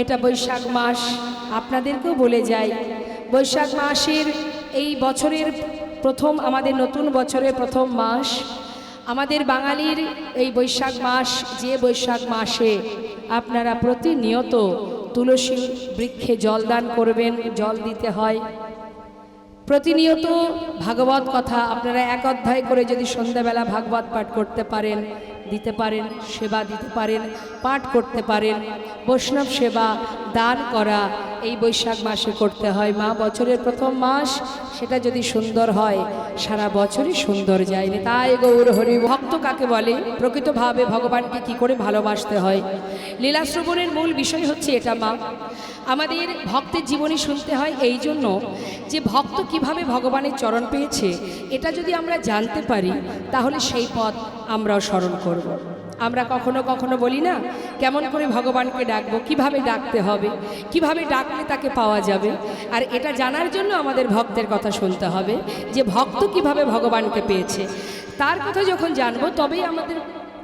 এটা বৈশাখ মাস, আপনাদেরকেও বলে যাই। বৈশাখ মাসের এই বছরের প্রথম, আমাদের নতুন বছরের প্রথম মাস। আমাদের বাঙালির এই বৈশাখ মাস, যে বৈশাখ মাসে আপনারা প্রতিনিয়ত তুলসী বৃক্ষে জল দান করবেন, জল দিতে হয়। প্রতিনিয়ত ভাগবত কথা আপনারা এক অধ্যায় করে যদি সন্ধ্যাবেলা ভাগবত পাঠ করতে পারেন দিতে পারেন, সেবা দিতে পারেন, পাঠ করতে পারেন, বৈষ্ণব সেবা, দান করা, এই বৈশাখ মাসে করতে হয়। মা, বছরের প্রথম মাস, সেটা যদি সুন্দর হয়, সারা বছরই সুন্দর যায়। তাই গৌর হরি, ভক্ত কাকে বলে? প্রকৃতভাবে ভগবানকে কি করে ভালোবাসতে হয়? লীলাশ্রবণের মূল বিষয় হচ্ছে এটা, মা। আমাদের ভক্তের জীবনী শুনতে হয় এই জন্য যে ভক্ত কীভাবে ভগবানের চরণ পেয়েছে, এটা যদি আমরা জানতে পারি, তাহলে সেই পথ আমরাও স্মরণ করব। আমরা কখনো কখনো বলি না, কেমন করে ভগবানকে ডাকবো, কীভাবে ডাকতে হবে, কীভাবে ডাকলে তাকে পাওয়া যাবে? আর এটা জানার জন্য আমাদের ভক্তের কথা শুনতে হবে যে ভক্ত কীভাবে ভগবানকে পেয়েছে। তার কথা যখন জানব, তবেই আমাদের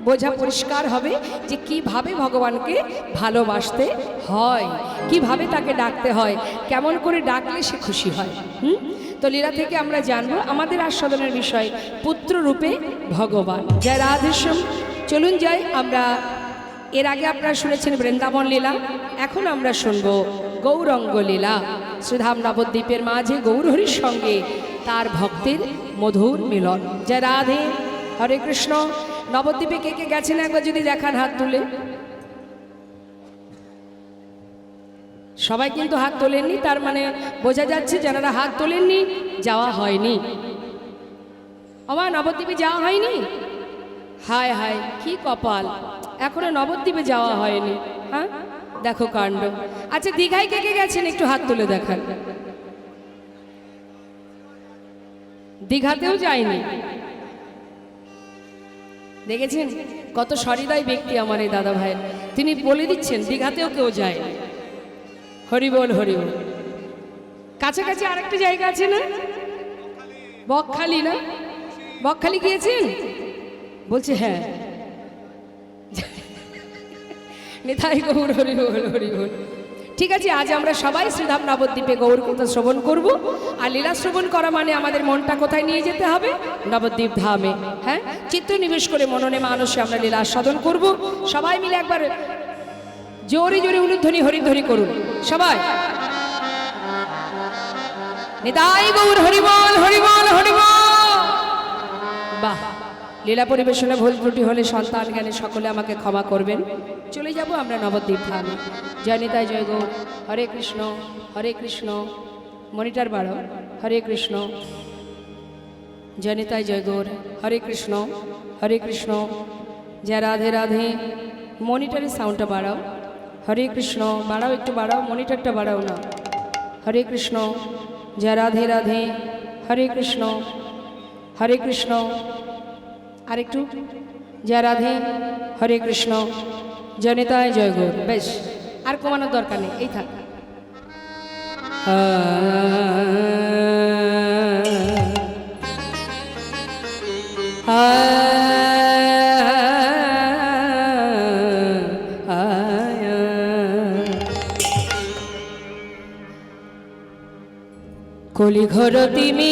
বোঝা পরিষ্কার হবে যে কীভাবে ভগবানকে ভালোবাসতে হয়, কীভাবে তাকে ডাকতে হয়, কেমন করে ডাকলে সে খুশি হয়, হুম? তো লীলা থেকে আমরা জানব আমাদের আস্বাদনের বিষয়, পুত্র রূপে ভগবান। জয় রাধেশ্যাম। চলুন যাই, আমরা এর আগে আপনারা শুনেছেন বৃন্দাবন লীলা, এখন আমরা শুনব গৌরঙ্গ লীলা। শ্রীধাম নবদ্বীপের মাঝে গৌরহরির সঙ্গে তার ভক্তের মধুর মিলন। জয় রাধে, হরে কৃষ্ণ। নবদ্বীপে কে কে গেছেন একবার যদি দেখান হাত তুলে? সবাই কিন্তু হাত তোলেননি, তার মানে বোঝা যাচ্ছে যারা হাত তোলেননি, যাওয়া হয়নি। আমার নবদ্বীপে যাওয়া হয়নি? হায় হায়, কি কপাল। এখনও নবদ্বীপে যাওয়া হয়নি হ্যাঁ? দেখো কাণ্ড। আচ্ছা দীঘায় কে কে গেছেন? একটু হাত তুলে দেখান। দীঘাতেও যায়নি? দেখেছেন? কত সহৃদয় ব্যক্তি আমার এই দাদা ভাইয়ের তিনি বলে দিচ্ছেন, দীঘাতেও কেউ যায় হরিবল হরিবল কাছাকাছি আরেকটা জায়গা আছে না? বকখালি না? বকখালি গিয়েছেন? বলছে হ্যাঁ। নেতাই গৌর হরিবল হরিবল ঠিক আছে, আজ আমরা সবাই শ্রীধাম নবদ্বীপে গৌর কথা শ্রবণ করব। আর লীলা শ্রবণ করা মানে আমাদের মনটা কোথায় নিয়ে যেতে হবে? নবদ্বীপ ধামে হ্যাঁ? চিত্র নিবেশ করে মননে মানুষে আমরা লীলা আস্বাদন করব। সবাই মিলে একবার জোরে জোরে উলুধ্বনি, হরিধ্বনি করুন। সবাই। নিতাই গৌর, হরিবল হরিবল হরিবল। বাহ। লীলা পরিবেশনে ভুল ত্রুটি হলে সন্তান জ্ঞানে সকলে আমাকে ক্ষমা করবেন। চলে যাব আমরা নবদ্বীপ ধামে। জয় নিতাই, জয় হরে কৃষ্ণ হরে কৃষ্ণ। মনিটার বাড়ো হরে কৃষ্ণ। জয় নিতাই, জয় হরে কৃষ্ণ হরে কৃষ্ণ। জয় রাধে রাধে। মনিটারের সাউন্ডটা বাড়াও। হরে কৃষ্ণ। বাড়াও, একটু বাড়াও। মনিটরটা বাড়াও না। হরে কৃষ্ণ। জয় রাধে রাধে। হরে কৃষ্ণ। হরে কৃষ্ণ। আরেকটু। জয় রাধে, হরে কৃষ্ণ। জনিতায় জয় গৌর বেশ, আর কমানোর দরকার নেই, এই থাক। কলি ঘর তিমি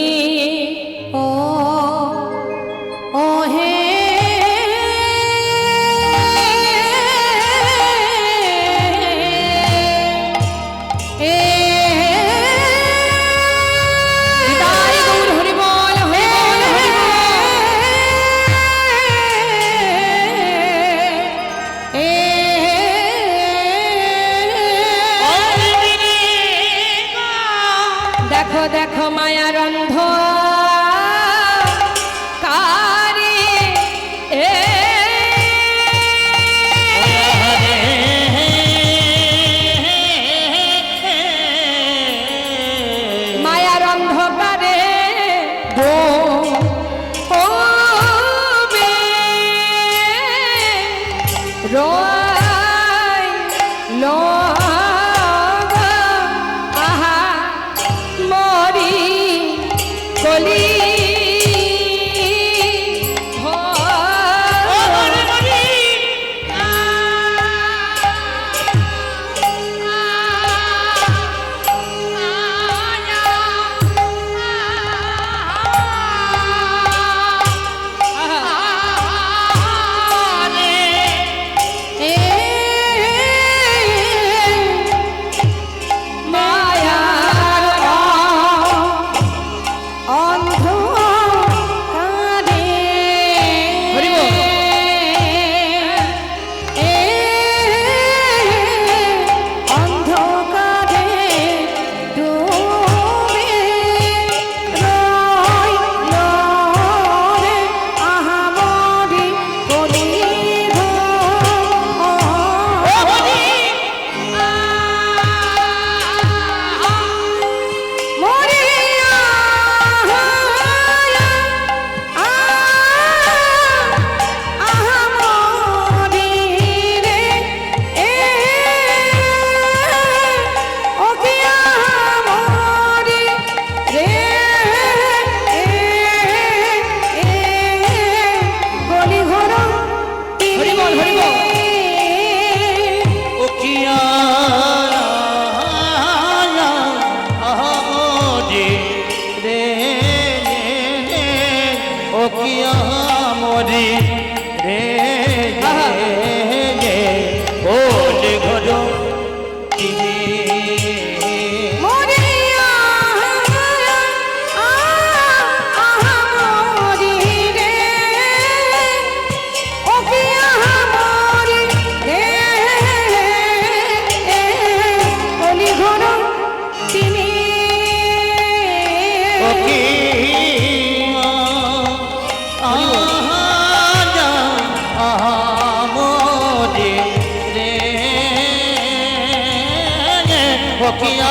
হকিয়া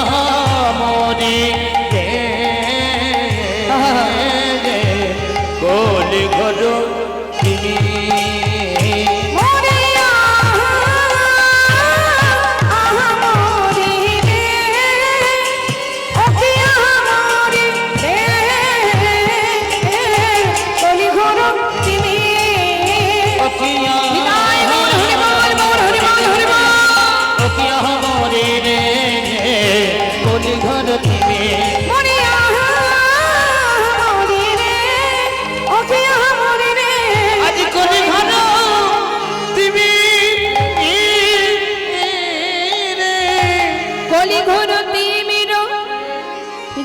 মনে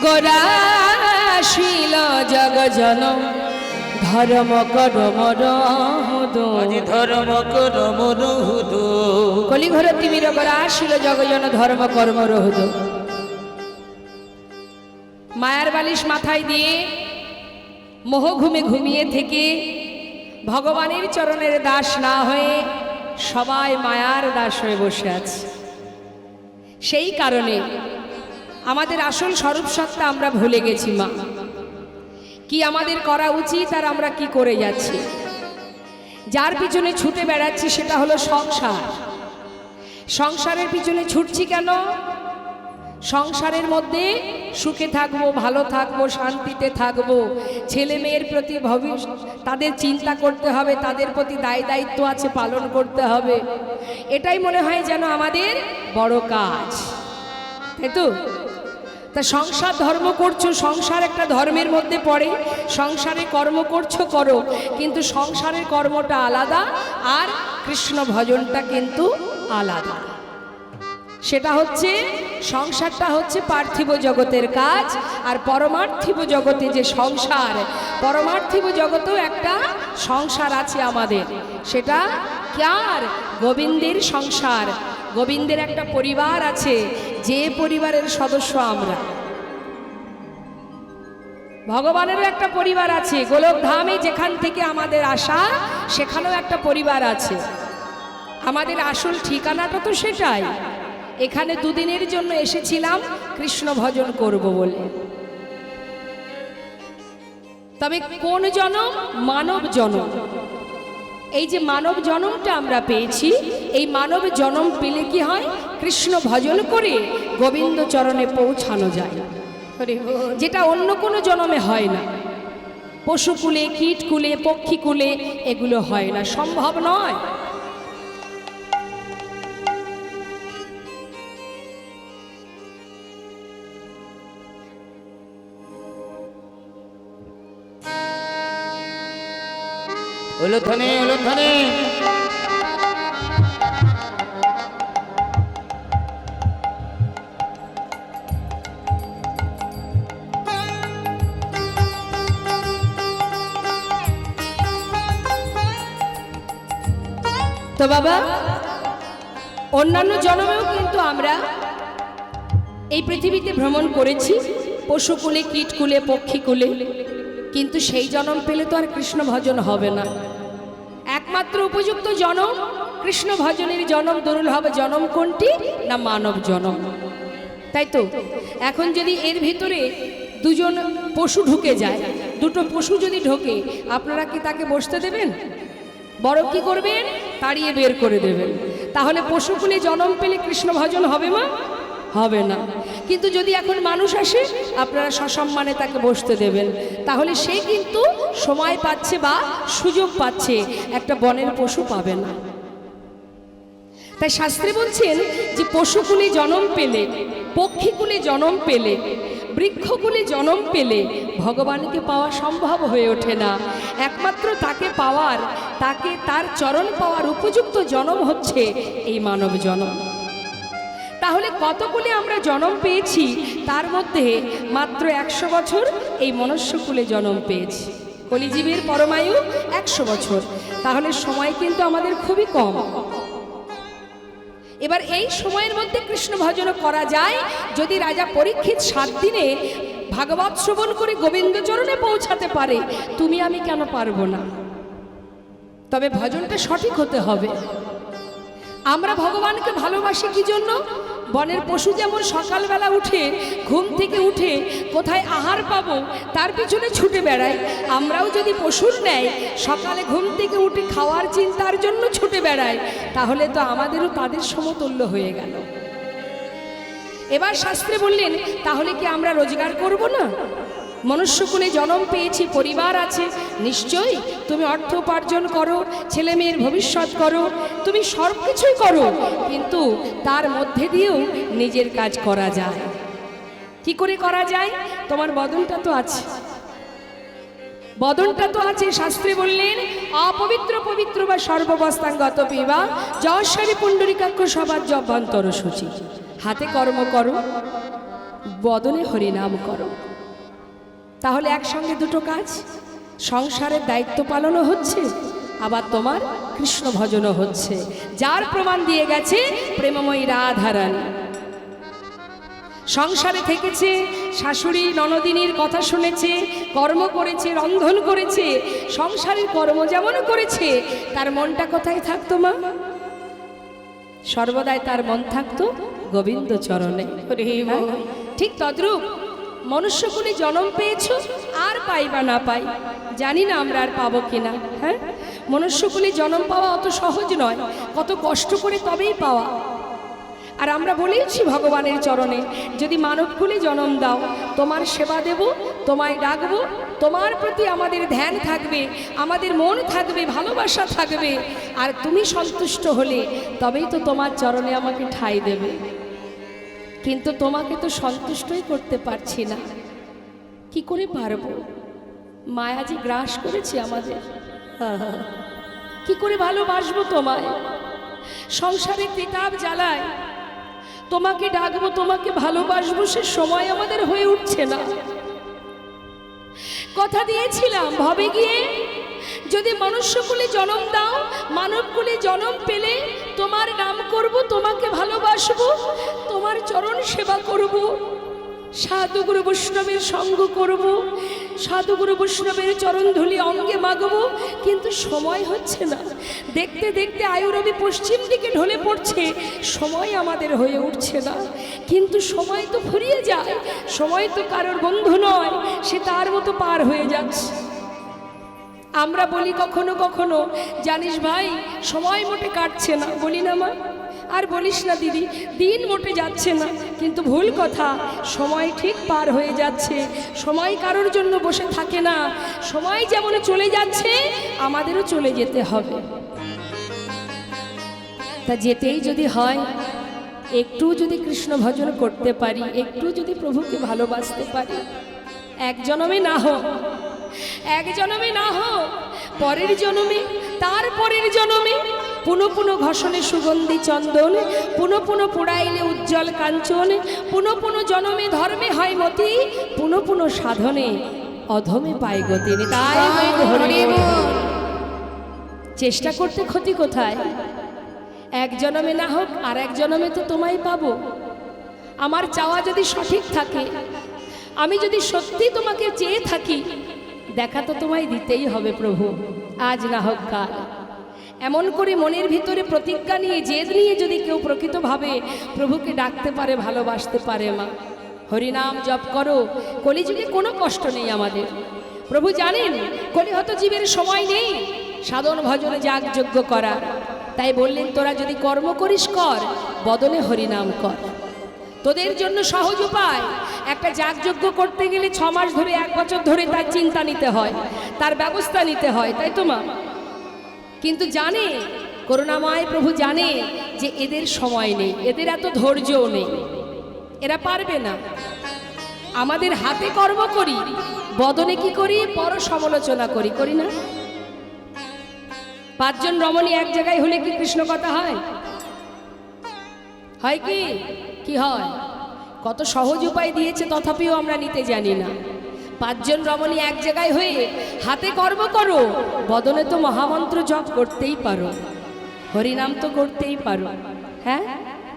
গোরাশীল জগজন ধর্ম করম আজ ধর্ম করম রহুদু কলিঘর তিমির গোরাশীল জগজন ধর্ম কর্ম রহুদ মায়ার বালিশ মাথায় দিয়ে মোহ ঘুমে ঘুমিয়ে থেকে ভগবানের চরণের দাস না হয়ে সবাই মায়ার দাস হয়ে বসে আছে। সেই কারণে আমাদের আসল স্বরূপ সত্তা আমরা ভুলে গেছি, মা। কি আমাদের করা উচিত আর আমরা কি করে যাচ্ছি? যার পিছনে ছুটে বেড়াচ্ছি সেটা হলো সংসার। সংসারের পিছনে ছুটছি কেন? সংসারের মধ্যে সুখে থাকব, ভালো থাকব, শান্তিতে থাকব। ছেলে মেয়ের প্রতি ভবিষ্যৎ তাদের চিন্তা করতে হবে, তাদের প্রতি দায় দায়িত্ব আছে, পালন করতে হবে। এটাই মনে হয় যেন আমাদের বড় কাজ। তাই তো? তা সংসার ধর্ম করছ, সংসার একটা ধর্মের মধ্যে পড়ে। সংসারে কর্ম করছ, করো। কিন্তু সংসারের কর্মটা আলাদা আর কৃষ্ণ ভজনটা কিন্তু আলাদা। সেটা হচ্ছে, সংসারটা হচ্ছে পার্থিব জগতের কাজ আর পরমার্থিব জগতে যে সংসার, পরমার্থিব জগতেও একটা সংসার আছে আমাদের। সেটা কার গোবিন্দের সংসার। গোবিন্দের একটা পরিবার আছে, যে পরিবারের সদস্য আমরা। ভগবানেরও একটা পরিবার আছে, গোলকধামে যেখান থেকে আমাদের আসা, সেখানেও একটা পরিবার আছে। আমাদের আসল ঠিকানাটা তো সেটাই। এখানে দুদিনের জন্য এসেছিলাম, কৃষ্ণ ভজন করব বলে। তবে কোন জনম? মানব জনম। এই যে মানব জনমটা আমরা পেয়েছি এই মানব জনম পেলে কি হয়? কৃষ্ণ ভজন করে গোবিন্দ চরণে পৌঁছানো যায়। যেটা অন্য কোনো জনমে হয় না। পশুকুলে কীটকুলে পক্ষীকুলে এগুলো হয় না। সম্ভব নয়। তো বাবা অন্যান্য জন্মেও কিন্তু আমরা এই পৃথিবীতে ভ্রমণ করেছি। পশুকুলে কীটকুলে পক্ষীকুলে কিন্তু সেই জনম পেলে তো আর কৃষ্ণ ভজন হবে না। একমাত্র উপযুক্ত জনম, কৃষ্ণ ভজনের জনম দরুল হবে জনম কোনটি? না মানব জনম। তাই তো, এখন যদি এর ভিতরে দুজন পশু ঢুকে যায়, দুটো পশু যদি ঢোকে, আপনারা কি তাকে বসতে দেবেন? বড় কি করবেন? তাড়িয়ে বের করে দেবেন। তাহলে পশুকুলে জনম পেলে কৃষ্ণ ভজন হবে মা? হবে না। কিন্তু যদি এখন মানুষ আসে, আপনারা সসম্মানে তাকে বসতে দেবেন। তাহলে সে কিন্তু সময় পাচ্ছে বা সুযোগ পাচ্ছে, একটা বনের পশু পাবে না। তাই শাস্ত্রে বলছেন যে পশুকুলে জন্ম পেলে, পক্ষীকুলে জন্ম পেলে, বৃক্ষকুলে জন্ম পেলে ভগবানকে পাওয়া সম্ভব হয়ে ওঠে না। একমাত্র তাকে পাওয়ার, তাকে তার চরণ পাওয়ার উপযুক্ত জন্ম হচ্ছে এই মানব জন্ম। তাহলে কতগুলি আমরা জন্ম পেয়েছি? তার মধ্যে মাত্র একশো বছর এই মনুষ্যকুলে জন্ম পেয়েছি। কলিজীবের পরমায়ু একশো বছর। তাহলে সময় কিন্তু আমাদের খুবই কম। এবার এই সময়ের মধ্যে কৃষ্ণ ভজন করা যায়। যদি রাজা পরীক্ষিত সাত দিনে ভাগবত শ্রবণ করে গোবিন্দচরণে পৌঁছাতে পারে, তুমি আমি কেন পারব না? তবে ভজনটা সঠিক হতে হবে। আমরা ভগবানকে ভালোবাসি কি জন্য? বনের পশু যেমন সকালবেলা উঠে, ঘুম থেকে উঠে কোথায় আহার পাবো, তার পিছনে ছুটে বেড়ায়। আমরাও যদি পশুর নেয় সকালে ঘুম থেকে উঠে খাওয়ার চিন্তার জন্য ছুটে বেড়ায় তাহলে তো আমাদেরও তাদের সমতুল্য হয়ে গেল। এবার শাস্ত্রে বললেন, তাহলে কি আমরা রোজগার করব না? মনুষ্যকুলে জন্ম পেয়েছি, পরিবার আছে। নিশ্চয়ই তুমি অর্থ উপার্জন করো ছেলে মেয়ের ভবিষ্যৎ করো, তুমি সব কিছুই করো, কিন্তু তার মধ্যে দিয়েও নিজের কাজ করা যায়। কি করে করা যায়? তোমার বদনটা তো আছে। বদনটা তো আছে, শাস্ত্রে বললেন, অপবিত্র পবিত্র বা সর্ববস্থাঙ্গত পিবা যশ্বরী পুণ্ডরিকাক্ষ সবার জভ্যন্তর সূচি। হাতে কর্ম করো, বদনে হরিনাম করো। তাহলে একসঙ্গে দুটো কাজ? সংসারের দায়িত্ব পালনও হচ্ছে আবার তোমার কৃষ্ণ ভজনও হচ্ছে। যার প্রমাণ দিয়ে গেছে প্রেমময়ী রাধারানী। সংসারে থেকেছে শাশুড়ি ননদিনীর কথা শুনেছে কর্ম করেছে রন্ধন করেছে সংসারের কর্ম যেমন করেছে তার মনটা কোথায় থাকতো মা? সর্বদাই তার মন থাকতো গোবিন্দ চরণে হ্যাঁ? ঠিক তদ্রূপ মনুষ্যকুলে জন্ম পেয়েছ? আর পাই বা না পাই। জানি না আমরা আর পাবো কিনা হ্যাঁ? মনুষ্যকুলে জন্ম পাওয়া অত সহজ নয়, কত কষ্ট করে তবেই পাওয়া। আর আমরা বলেইছি ভগবানের চরণে, যদি মানবকুলে জন্ম দাও, তোমার সেবা দেব, তোমায় ডাকবো, তোমার প্রতি আমাদের ধ্যান থাকবে, আমাদের মন থাকবে, ভালোবাসা থাকবে, আর তুমি সন্তুষ্ট হলে তবেই তো তোমার চরণে আমাকে ঠাঁই দেবে। কিন্তু তোমাকে তো সন্তুষ্টই করতে পারছি না। কি করে পারব? মায়া যে গ্রাস করেছে আমাদের। কি করে ভালোবাসবো তোমায়? সংসারে কিতাব জ্বালায়। তোমাকে ডাকবো, তোমাকে ভালোবাসবো, সে সময় আমাদের হয়ে উঠছে না। কথা দিয়েছিলাম, ভবে গিয়ে যদি মনুষ্যকুলে জন্ম দাও, মানবকুলে জন্ম পেলে তোমার নাম করব, তোমাকে ভালোবাসবো, তোমার চরণ সেবা করব। সাধুগুরু বৈষ্ণবের সঙ্গ করব সাধুগুরু বৈষ্ণবের চরণ ধুলি অঙ্গে মাগব, কিন্তু সময় হচ্ছে না। দেখতে দেখতে আয়ুরবি পশ্চিম দিকে ঢলে পড়ছে, সময় আমাদের হয়ে উঠছে না। কিন্তু সময় তো ফুরিয়ে যায়, সময় তো কারোর বন্ধু নয়, সে তার মতো পার হয়ে যাচ্ছে। আমরা বলি কখনো কখনো, জানিস ভাই, সময় মোটে কাটছে না, বলি না মা। আর বলিস না দিদি, দিন মোটে যাচ্ছে না। কিন্তু ভুল কথা, সময় ঠিক পার হয়ে যাচ্ছে। সময় কারোর জন্য বসে থাকে না। সময় যেমন চলে যাচ্ছে, আমাদেরও চলে যেতে হবে। তা যেতেই যদি হয়, একটু যদি কৃষ্ণ ভজন করতে পারি, একটু যদি প্রভুকে ভালোবাসতে পারি এক জনমে না হোক এক জনমে না হোক পরের জনমে তার পরের জনমে পুনঃ পুনঃ ঘষণে সুগন্ধি চন্দন পুনঃ পুনঃ পোড়াইলে উজ্জ্বল কাঞ্চন পুনঃ পুনঃ জনমে ধর্মে হয় মতি পুনঃ পুনঃ সাধনে অধমে পায় গতি। তাই চেষ্টা করতে ক্ষতি কোথায়? এক জনমে না হোক আর এক জনমে তো তোমায় পাবো। আমার চাওয়া যদি সঠিক থাকে আমি যদি সত্যি তোমাকে চেয়ে থাকি দেখা তো তোমায় দিতেই হবে প্রভু, আজ না হোক কাল। এমন করে মনের ভিতরে প্রতিজ্ঞা নিয়ে জেদ নিয়ে যদি কেউ প্রকৃতভাবে প্রভুকে ডাকতে পারে, ভালোবাসতে পারে মা, হরিনাম জপ করো, কলিযুগে কোনো কষ্ট নেই আমাদের। প্রভু জানেন, কলিহত জীবের সময় নেই, সাধন ভজনে যাগযজ্ঞ করা। তাই বললেন, তোরা যদি কর্ম করিস কর বদনে হরিনাম কর। তোদের জন্য সহজ উপায়, একটা যাগযজ্ঞ করতে গেলে ছ মাস ধরে, এক বছর ধরে তার চিন্তা নিতে হয়, তার ব্যবস্থা নিতে হয়, তাই তো মা? কিন্তু জানে, করুণাময় প্রভু জানে যে এদের সময় নেই, এদের এত ধৈর্যও নেই। এরা পারবে না। আমাদের হাতে কর্ম করি, বদনে কি করি? পর সমালোচনা করি করি না? পাঁচজন রমণী এক জায়গায় হলে কি কৃষ্ণ কথা হয়? হয় কি? কি হয়? কত সহজ উপায় দিয়েছে, তথাপিও আমরা নিতে জানি না। পাঁচজন রমণী এক জায়গায় হয়ে হাতে কর্ম করো, বদনে তো মহামন্ত্র জপ করতেই পারো। হরিনাম তো করতেই পারো। হ্যাঁ?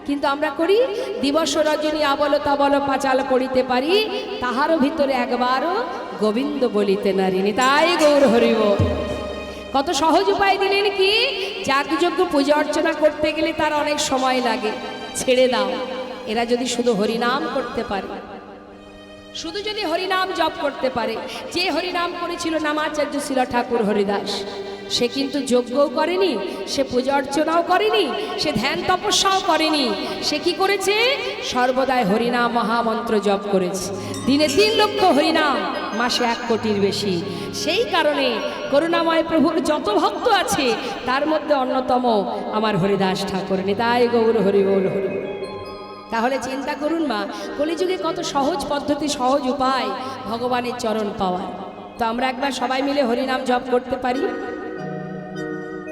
কিন্তু আমরা করি, দিবস রজনী আবল তাবল পাঁচাল করিতে পারি তাহারও ভিতরে একবারও গোবিন্দ বলিতে নারিনি তাই গৌর হরিব। কত সহজ উপায় দিলেন কি? যাগযজ্ঞ, পূজা অর্চনা করতে গেলে তার অনেক সময় লাগে। ছেড়ে দাও। এরা যদি শুধু হরিনাম করতে পারে। শুধু যদি হরিনাম জপ করতে পারে, যে হরিনাম করেছিল নামাচার্য শিল ঠাকুর হরিদাস, সে কিন্তু যজ্ঞও করেনি, সে পূজা অর্চনাও করেনি, সে ধ্যান তপস্যাও করেনি। সে কি করেছে? সর্বদাই হরিনাম মহামন্ত্র জপ করেছে। দিনে তিন লক্ষ হরিনাম, মাসে এক কোটির বেশি। সেই কারণে করুণাময় প্রভুর যত ভক্ত আছে, তার মধ্যে অন্যতম আমার হরিদাস ঠাকুর। নিতাই গৌর হরি বল হরি। তাহলে চিন্তা করুন মা, কলিযুগে কত সহজ পদ্ধতি, সহজ উপায় ভগবানের চরণ পাওয়ার। তো আমরা একবার সবাই মিলে হরিনাম জপ করতে পারি?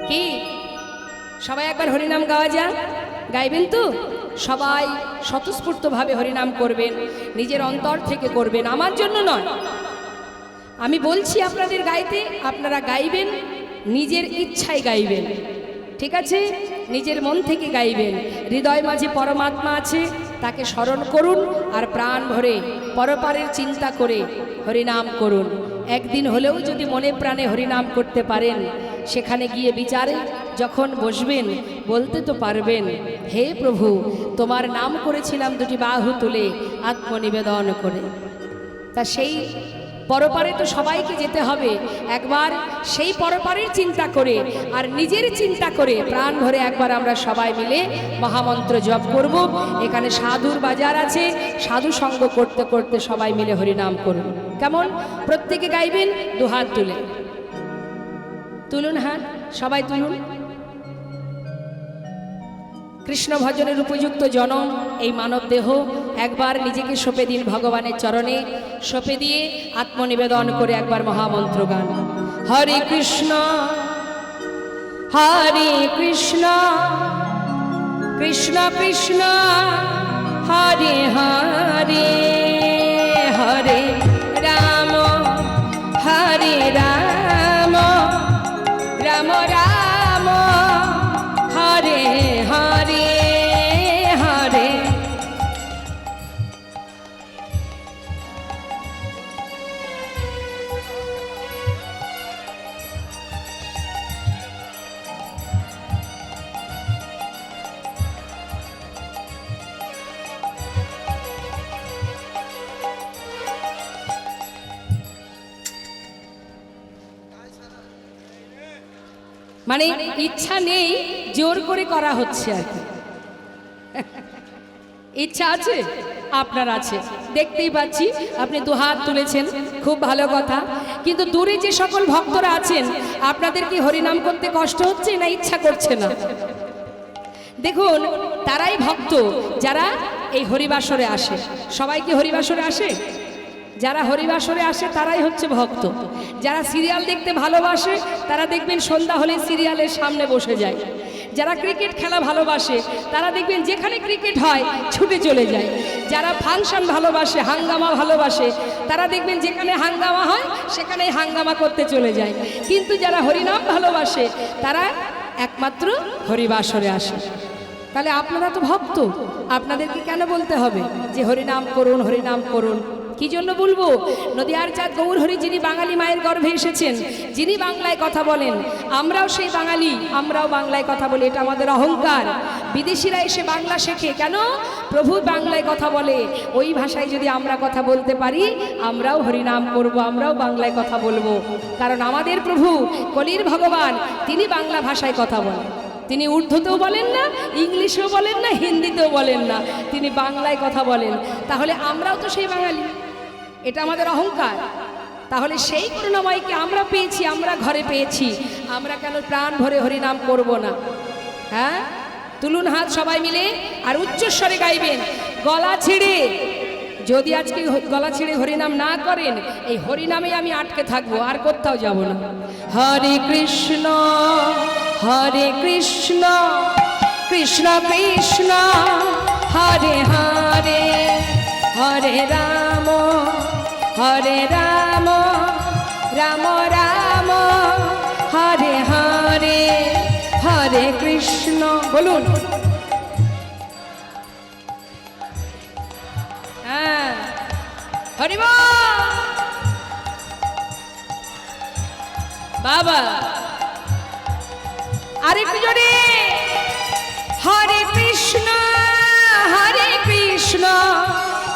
কি? সবাই একবার হরিনাম গাওয়া যাক। গাইবেন তো? সবাই স্বতঃস্ফূর্তভাবে হরিনাম করবেন, নিজের অন্তর থেকে করবেন, আমার জন্য নয়। আমি বলছি আপনাদের গাইতে, আপনারা গাইবেন, নিজের ইচ্ছায় গাইবেন। ঠিক আছে? নিজের মন থেকে গাইবেন। হৃদয় মাঝে পরমাত্মা আছে, তাকে স্মরণ করুন আর প্রাণ ভরে পরপারের চিন্তা করে হরিনাম করুন। একদিন হলেও যদি মনে প্রাণে হরিনাম করতে পারেন, সেখানে গিয়ে বিচারে যখন বসবেন, বলতে তো পারবেন, হে প্রভু, তোমার নাম করেছিলাম দুটি বাহু তুলে আত্মনিবেদন করে। তা সেই পরপারে তো সবাইকে যেতে হবে। একবার সেই পরপারের চিন্তা করে আর নিজের চিন্তা করে প্রাণ ভরে একবার আমরা সবাই মিলে মহামন্ত্র জপ করব। এখানে সাধুর বাজার আছে। সাধু সঙ্গ করতে করতে সবাই মিলে হরিনাম করুন। কেমন? প্রত্যেকে গাইবেন দু হাত তুলে। তুলুন হাত, সবাই তুলুন। কৃষ্ণ ভজনের উপযুক্ত জনম, এই মানব দেহ, একবার নিজেকে সঁপে দিন ভগবানের চরণে, সঁপে দিয়ে আত্মনিবেদন করে একবার মহামন্ত্র গান হরে কৃষ্ণ হরে কৃষ্ণ কৃষ্ণ কৃষ্ণ, হরে হরে হরে মানে ইচ্ছা নেই জোর করে করা হচ্ছে আর কি। ইচ্ছা আছে? আপনার আছে। দেখতেই পাচ্ছি, আপনি দু হাত তুলেছেন, খুব ভালো কথা। কিন্তু দূরে যে সকল ভক্তরা আছেন, আপনাদের কি হরিনাম করতে কষ্ট হচ্ছে না ইচ্ছা করছে না? দেখুন, তারাই ভক্ত যারা এই হরিবাসরে আসে। সবাই কি হরিবাসরে আসে? যারা হরিবাসরে আসে, তারাই হচ্ছে ভক্ত। যারা সিরিয়াল দেখতে ভালোবাসে, তারা দেখবেন সন্ধ্যা হলে সিরিয়ালের সামনে বসে যায়। যারা ক্রিকেট খেলা ভালোবাসে, তারা দেখবেন যেখানে ক্রিকেট হয়, ছুটে চলে যায়। যারা ফাংশন ভালোবাসে, হাঙ্গামা ভালোবাসে, তারা দেখবেন যেখানে হাঙ্গামা হয় সেখানে হাঙ্গামা করতে চলে যায়। কিন্তু যারা হরিনাম ভালোবাসে, তারা একমাত্র হরিবাসরে আসে। তাহলে আপনারা তো ভক্ত, আপনাদেরকে কেন বলতে হবে যে হরিনাম করুন হরিনাম করুন? কি জন্য বলব? নদীয়ার চাঁদ গৌর হরি যিনি বাঙালি মায়ের গর্ভে এসেছেন, যিনি বাংলায় কথা বলেন, আমরাও সেই বাঙালি, আমরাও বাংলায় কথা বলি, এটা আমাদের অহংকার। বিদেশিরা এসে বাংলা শেখে, কেন? প্রভু বাংলায় কথা বলে, ওই ভাষায় যদি আমরা কথা বলতে পারি, আমরাও হরিনাম করব, আমরাও বাংলায় কথা বলব। কারণ আমাদের প্রভু কলির ভগবান, তিনি বাংলা ভাষায় কথা বলেন। তিনি উর্দুতেও বলেন না, ইংলিশেও বলেন না, হিন্দিতেও বলেন না, তিনি বাংলায় কথা বলেন। তাহলে আমরাও তো সেই বাঙালি। এটা আমাদের অহংকার। তাহলে সেই করুণাময়কে আমরা পেয়েছি, আমরা ঘরে পেয়েছি। আমরা কেন প্রাণ ভরে হরিনাম করব না? হ্যাঁ? তুলুন হাত সবাই মিলে আর উচ্চস্বরে গাইবেন, গলা ছেড়ে। যদি আজকে গলা ছেড়ে হরিনাম না করেন, এই হরিনামে আমি আটকে থাকব, আর কোথাও যাব না। হরে কৃষ্ণ হরে কৃষ্ণ কৃষ্ণ কৃষ্ণ, হরে হরে হরে রাম। হরে রাম রাম রাম, হরে হরে হরে কৃষ্ণ। বলুন। হ্যাঁ। হরিব বাবা। আরেকটু জোরে। হরে কৃষ্ণ হরে কৃষ্ণ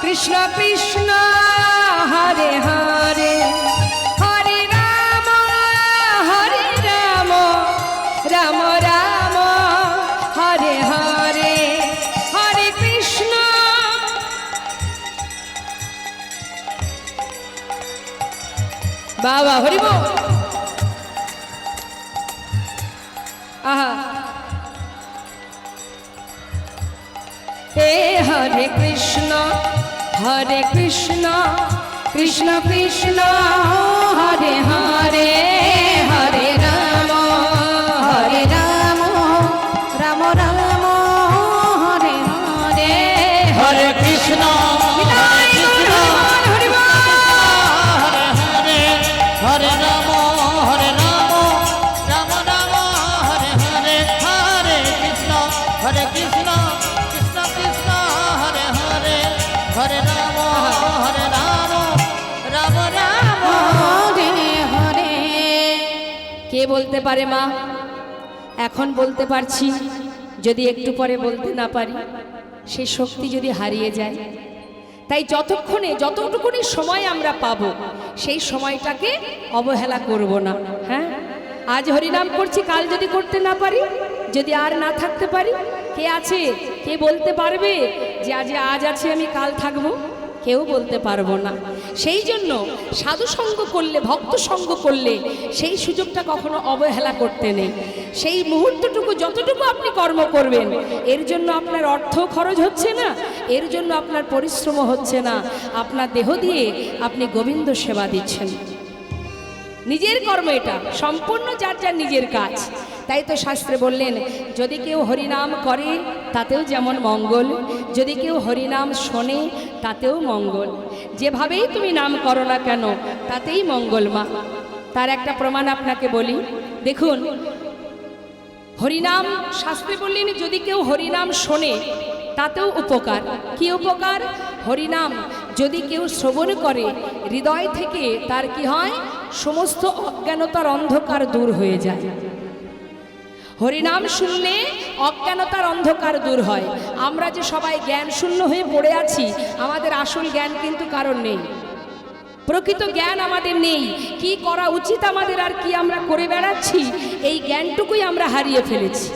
কৃষ্ণ কৃষ্ণ। বাবা হরিব আহা। হে হরে কৃষ্ণ হরে কৃষ্ণ কৃষ্ণ কৃষ্ণ হরে হরে বলতে পারে মা? এখন বলতে পারছি, যদি একটু পরে বলতে না পারি সেই শক্তি যদি হারিয়ে যায়। তাই যতক্ষণে, যতটুকুনি সময় আমরা পাব, সেই সময়টাকে অবহেলা করব না হ্যাঁ? আজ হরিনাম করছি, কাল যদি করতে না পারি, যদি আর না থাকতে পারি, কে আছে? কে বলতে পারবে যে আজ আজ আছে আমি, কাল থাকব? কেউ বলতে পারব না। সেই জন্য সাধু সঙ্গ করলে, ভক্ত সঙ্গ করলে সেই সুযোগটা কখনো অবহেলা করতে নেই। সেই মুহূর্তটুকু, যতটুকু আপনি কর্ম করবেন, এর জন্য আপনার অর্থ খরচ হচ্ছে না, এর জন্য আপনার পরিশ্রম হচ্ছে না। আপনার দেহ দিয়ে আপনি গোবিন্দ সেবা দিচ্ছেন। নিজের কর্ম এটা, সম্পূর্ণ যার যার নিজের কাজ। তাই তো শাস্ত্রে বললেন, যদি কেউ হরিনাম করে তাতেও যেমন মঙ্গল, যদি কেউ হরিনাম শোনে, তাতেও মঙ্গল। যেভাবেই তুমি নাম করো না কেন, তাতেই মঙ্গল মা। তার একটা প্রমাণ আপনাকে বলি। দেখুন, হরিনাম শাস্ত্রে বললেন, যদি কেউ হরিনাম শোনে, তাতেও উপকার। কি উপকার? হরিনাম যদি কেউ শ্রবণ করে, হৃদয় থেকে তার কি হয়? সমস্ত অজ্ঞানতার অন্ধকার দূর হয়ে যায়। হরিনাম শুনলে অজ্ঞানতার অন্ধকার দূর হয়। আমরা যে সবাই জ্ঞান শূন্য হয়ে পড়ে আছি, আমাদের আসল জ্ঞান কিন্তু কারণ নেই। প্রকৃত জ্ঞান আমাদের নেই। কি করা উচিত আমাদের আর কি আমরা করে বেড়াচ্ছি? এই জ্ঞানটুকুই আমরা হারিয়ে ফেলেছি।